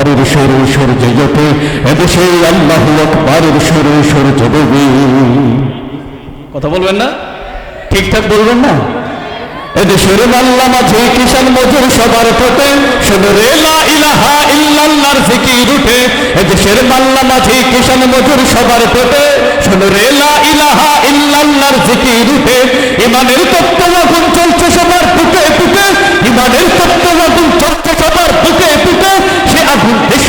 আকবরের সরে জোটে এদেশে আল্লাহ সরে ডুবে কথা বলবেন না? ঠিকঠাক বলবেন না? এদেশের মাল্লা মাঝে কিষান মজুর সবার ঠোঁটে শুনে রে লা ইলাহা ইল্লাল্লাহর জিকির উঠে। এদেশের মাল্লা মাঝে কিষান মজুর সবার রে লা ইলাহা উঠে। ইমানের তত্ত্ব আগুন চলছে সবার বুকে বুকে, ইমানের তত্ত্ব আগুন চলছে সবার বুকে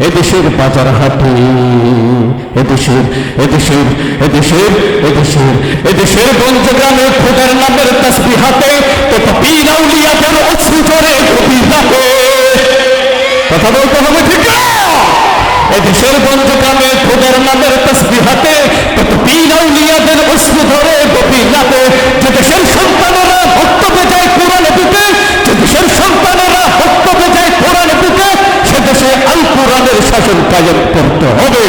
এদেশের বাজার হাটে এদেশের এদেশের এদেশের এদেশের এদেশের বঞ্চগ্রামে খোদার নামের তসবি হাতে তথা পীর আউলিয়াদের অশ্রু রাতে কথা বলতে হবে ঠিক? এদেশের বঞ্চগ্রামে খোদার নামের তসবি হাতে তথা পীর আউলিয়াদের অশ্রু ধরে গভীর রাতে শাসন কায়েম করতে হবে।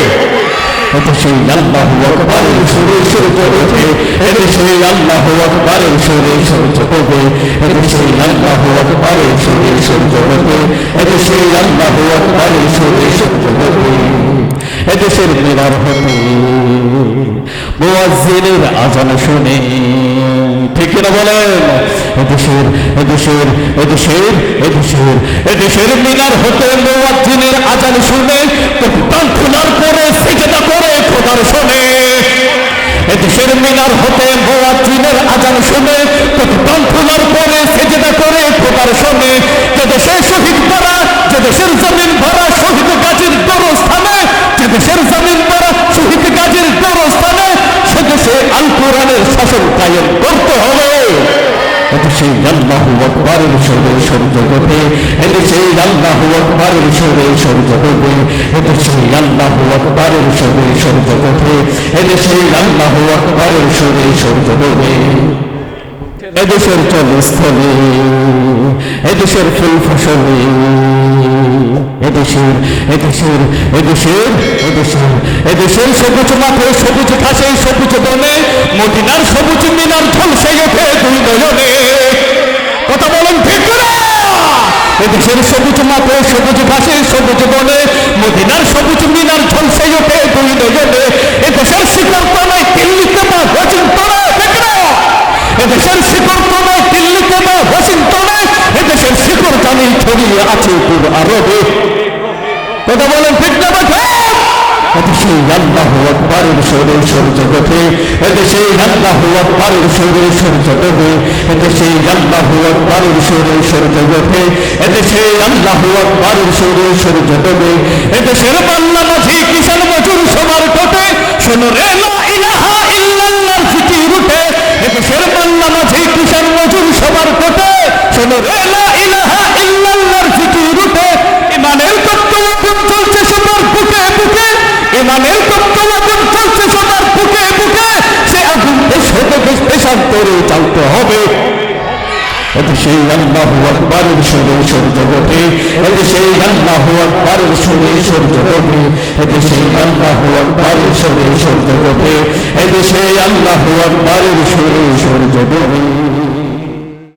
মুয়াজ্জিনের আজান শুনে ঠিক না বলেন? এদেশের এদেশের এদেশের এদেশের এদেশের মিনার হতে মুয়াজ্জিনের আজান শুনে প্রাণ খোলার পরে সেজদা করে খোদার শোনে। এদেশের মিনার হতে মুয়াজ্জিনের আজান শুনে প্রাণ খোলার পরে সেজদা করে খোদার শোনে। যে দেশের শহীদ ভরা যে দেশের জমিন ভরা শহীদ গাজীর দরস্থানে যে দেশের জমিন ভরা শহীদ গাজীর দরস্থানে সে দেশে আল কোরআনের শাসন কায়েম করতে হবে। এদেশের চলস্থলে, এদেশের ফুল ফসলে এদেশের এদেশের এদেশের এদেশের এদেশের সবুজ মাঠে, সবুজ ঘাসে, সবুজ বনে, মদিনার সবুজ মিনার ঝলসে ওঠে দুই নয়নে কথা বলেন ঠিক করে সবুজ মাঠে সবুজ ঘাসে সবুজ বনে মদিনার সবুজ মিনার ঝলসে ওঠে দুই নয়নে এদেশের শিকড় তলায় দিল্লিতে বা ওয়াশিংটনে ঠিক না এদেশের শিকড় তলায় দিল্লিতে বা ওয়াশিংটনে এদেশের শিকড় জানি ছড়িয়ে আছে পূর্ব আরবে কথা বলেন ঠিক না বাঠা এদেশে আল্লাহ আকবরের সরে সূর্য ওঠে এদেশে আল্লাহ আকবরের সরে সূর্য ওঠে এদেশে আল্লাহ আকবরের সরে সূর্য ওঠে এদেশে আল্লাহ আকবরের সরে সূর্য ওঠে এদেশের পাল্লা মাঝি কিষান তত্ত্ব আগুন চলছে সবার বুকে বুকে, সে আগুন দেশ হতে দেশ দেশান্তরে চালতে হবে। এদেশে আল্লাহ আকবরের সুরে সূর্য ওঠে এদেশে আল্লাহ আকবরের সুরে সূর্য ওঠে এদেশে আল্লাহ আকবরের সুরে সূর্য ওঠে এদেশে আল্লাহ আকবরের সুরে